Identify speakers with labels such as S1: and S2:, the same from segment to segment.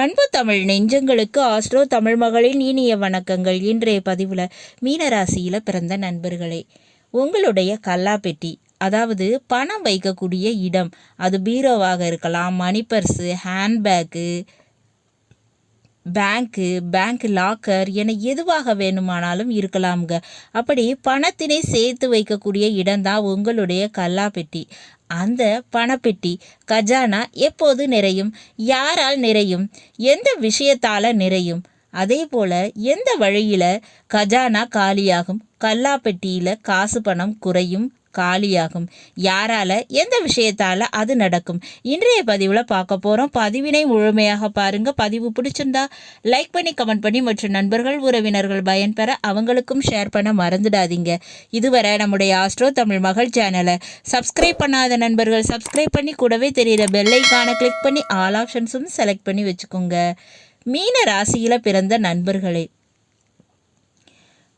S1: அன்பு தமிழ் நெஞ்சங்களுக்கு ஆஸ்ட்ரோ தமிழ் மகளின் இனிய வணக்கங்கள். இன்றைய பதிவில் மீனராசியில் பிறந்த நண்பர்களே உங்களுடைய கல்லாப்பெட்டி அதாவது பணம் வைக்கக்கூடிய இடம் அது பீரோவாக இருக்கலாம் money purse handbag bank bank locker என எதுவாக வேணுமானாலும் இருக்கலாம்ங்க. அப்படி பணத்தினை சேர்த்து வைக்கக்கூடிய இடம்தான் உங்களுடைய கல்லாப்பெட்டி. அந்த பணப்பெட்டி கஜானா எப்போது நிறையும்? யாரால் நிறையும்? எந்த விஷயத்தால் நிறையும்? அதே போல் எந்த வழியில் கஜானா காலியாகும்? கல்லாப்பெட்டியில் காசு பணம் குறையும் காலியாகும். யாரால? எந்த விஷயத்தால அது நடக்கும்? இன்றைய பதிவில் பார்க்க போகிறோம் பதிவினை முழுமையாக பாருங்க. பதிவு பிடிச்சிருந்தா லைக் பண்ணி கமெண்ட் பண்ணி மற்றும் நண்பர்கள் உறவினர்கள் பயன்பெற அவங்களுக்கும் ஷேர் பண்ண மறந்துடாதீங்க. இதுவரை நம்முடைய ஆஸ்ட்ரோ தமிழ் மகள் சேனலை சப்ஸ்கிரைப் பண்ணாத நண்பர்கள் சப்ஸ்கிரைப் பண்ணி கூடவே தெரியிற பெல்லைக்கான கிளிக் பண்ணி ஆல் ஆப்ஷன்ஸும் செலக்ட் பண்ணி வச்சுக்கோங்க. மீன ராசியில் பிறந்த நண்பர்களே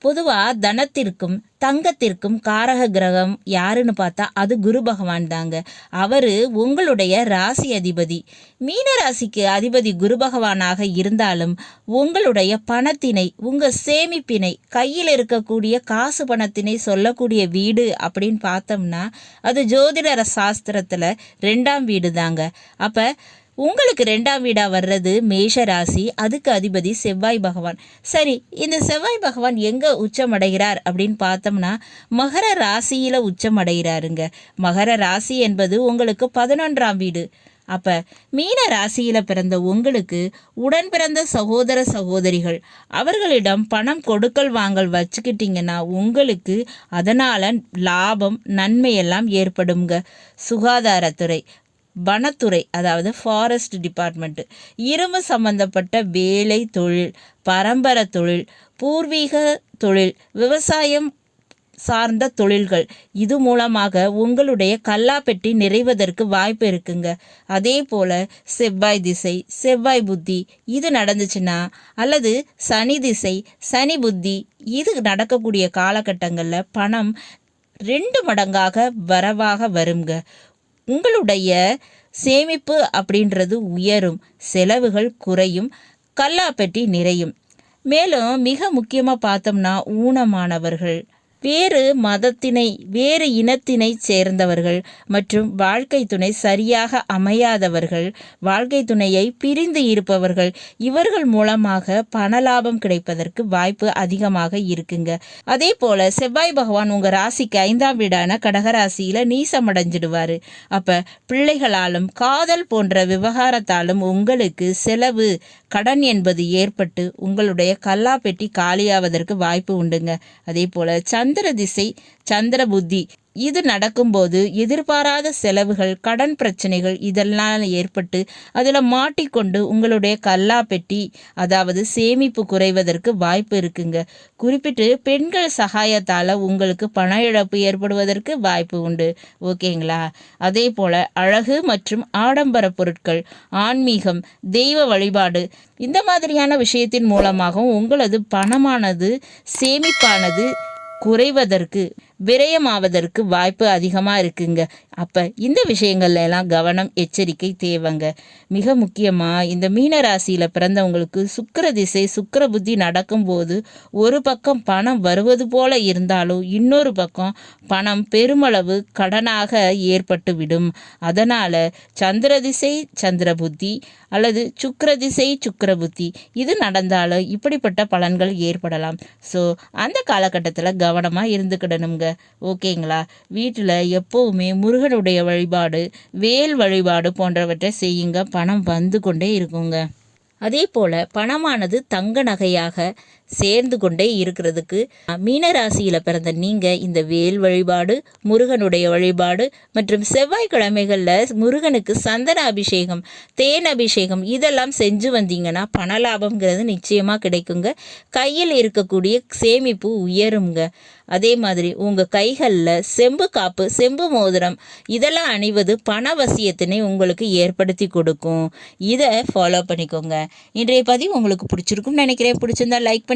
S1: பொதுவாக தனத்திற்கும் தங்கத்திற்கும் காரக கிரகம் யாருன்னு பார்த்தா அது குரு பகவான் தாங்க. அவர் உங்களுடைய ராசி அதிபதி. மீன ராசிக்கு அதிபதி குரு பகவானாக இருந்தாலும் உங்களுடைய பணத்தினை உங்கள் சேமிப்பினை கையில் இருக்கக்கூடிய காசு பணத்தினை சொல்லக்கூடிய வீடு அப்படின்னு பார்த்தோம்னா அது ஜோதிடர சாஸ்திரத்தில் ரெண்டாம் வீடு தாங்க அப்போ உங்களுக்கு ரெண்டாம் வீடாக வர்றது மேஷ ராசி அதுக்கு அதிபதி செவ்வாய் பகவான். சரி இந்த செவ்வாய் பகவான் எங்கே உச்சமடைகிறார் அப்படின்னு பார்த்தோம்னா மகர ராசியில் உச்சமடைகிறாருங்க மகர ராசி என்பது உங்களுக்கு பதினொன்றாம் வீடு. அப்போ மீன ராசியில் பிறந்த உங்களுக்கு உடன் பிறந்த சகோதர சகோதரிகள் அவர்களிடம் பணம் கொடுக்கல் வாங்கல் வச்சுக்கிட்டிங்கன்னா உங்களுக்கு அதனால் லாபம் நன்மையெல்லாம் ஏற்படுங்க சுகாதாரத்துறை வனத்துறை அதாவது ஃபாரஸ்ட் டிபார்ட்மெண்ட்டு இரும்பு சம்பந்தப்பட்ட வேலை தொழில் பரம்பரை தொழில் பூர்வீக தொழில் விவசாயம் சார்ந்த தொழில்கள். இது மூலமாக உங்களுடைய கல்லாப்பெட்டி நிறைவதற்கு வாய்ப்பு இருக்குங்க. அதே போல் செவ்வாய் திசை செவ்வாய் புத்தி இது நடந்துச்சுன்னா அல்லது சனி திசை சனி புத்தி இது நடக்கக்கூடிய காலகட்டங்களில் பணம் ரெண்டு மடங்காக வரவாக வருங்க. உங்களுடைய சேமிப்பு அப்படின்றது உயரும் செலவுகள் குறையும் கல்லாப்பெட்டி நிறையும். மேலும் மிக முக்கியமாக பார்த்தோம்னா ஊனமானவர்கள். வேறு மதத்தினை வேறு இனத்தினை சேர்ந்தவர்கள் மற்றும் வாழ்க்கை துணை சரியாக அமையாதவர்கள் வாழ்க்கை துணையை பிரிந்து இருப்பவர்கள் இவர்கள் மூலமாக பண லாபம் கிடைப்பதற்கு வாய்ப்பு அதிகமாக இருக்குங்க. அதே போல செவ்வாய் பகவான் உங்க ராசிக்கு ஐந்தாம் வீடான கடகராசியில நீசமடைஞ்சிடுவாரு அப்ப பிள்ளைகளாலும் காதல் போன்ற விவகாரத்தாலும் உங்களுக்கு செலவு கடன் என்பது ஏற்பட்டு உங்களுடைய கல்லா பெட்டி காலியாவதற்கு வாய்ப்பு உண்டுங்க. அதே போல சந்திர திசை சந்திர புத்தி. இது நடக்கும்போது எதிர்பாராத செலவுகள் கடன் பிரச்சனைகள் இதெல்லாம் ஏற்பட்டு அதில் மாட்டிக்கொண்டு உங்களுடைய கல்லா பெட்டி அதாவது சேமிப்பு குறைவதற்கு வாய்ப்பு இருக்குங்க. குறிப்பிட்டு பெண்கள் சகாயத்தால் உங்களுக்கு பண இழப்பு ஏற்படுவதற்கு வாய்ப்பு உண்டு. ஓகேங்களா? அதே போல் அழகு மற்றும் ஆடம்பர பொருட்கள் ஆன்மீகம் தெய்வ வழிபாடு இந்த மாதிரியான விஷயத்தின் மூலமாகவும் உங்களது பணமானது சேமிப்பானது குறைவதற்கு விரயமாவதற்கு வாய்ப்பு அதிகமாக இருக்குங்க. அப்போ இந்த விஷயங்கள்ல எல்லாம் கவனம் எச்சரிக்கை தேவைங்க. மிக முக்கியமாக இந்த மீன ராசியில் பிறந்தவங்களுக்கு சுக்கர திசை சுக்கர புத்தி நடக்கும்போது ஒரு பக்கம் பணம் வருவது போல இருந்தாலும் இன்னொரு பக்கம் பணம் பெருமளவு கடனாக ஏற்பட்டு விடும். அதனால் சந்திர திசை சந்திர புத்தி அல்லது சுக்கர திசை சுக்கர புத்தி இது நடந்தாலும் இப்படிப்பட்ட பலன்கள் ஏற்படலாம். ஸோ அந்த காலகட்டத்தில் கவனமாக இருந்துக்கிடணுங்க. ஓகேங்களா? வீட்டில் எப்போவுமே முருகனுடைய வழிபாடு வேல் வழிபாடு போன்றவற்றை செய்யுங்க. பணம் வந்து கொண்டே இருக்குங்க. அதே போல் பணமானது தங்க நகையாக சேர்ந்து கொண்டே இருக்கிறதுக்கு மீனராசியில் பிறந்த நீங்கள் இந்த வேல் வழிபாடு முருகனுடைய வழிபாடு மற்றும் செவ்வாய்க்கிழமைகளில் முருகனுக்கு சந்தன அபிஷேகம் தேன் அபிஷேகம் இதெல்லாம் செஞ்சு வந்தீங்கன்னா பண லாபம்ங்கிறது நிச்சயமாக கிடைக்குங்க. கையில் இருக்கக்கூடிய சேமிப்பு உயருங்க அதே மாதிரி உங்கள் கைகளில் செம்பு காப்பு செம்பு மோதிரம் இதெல்லாம் அணிவது பணவசியத்தினை உங்களுக்கு ஏற்படுத்தி கொடுக்கும். இதை ஃபாலோ பண்ணிக்கோங்க. இன்றைய பதிவு உங்களுக்கு பிடிச்சிருக்கும்னு நினைக்கிறேன். பிடிச்சிருந்தா லைக் பண்ணி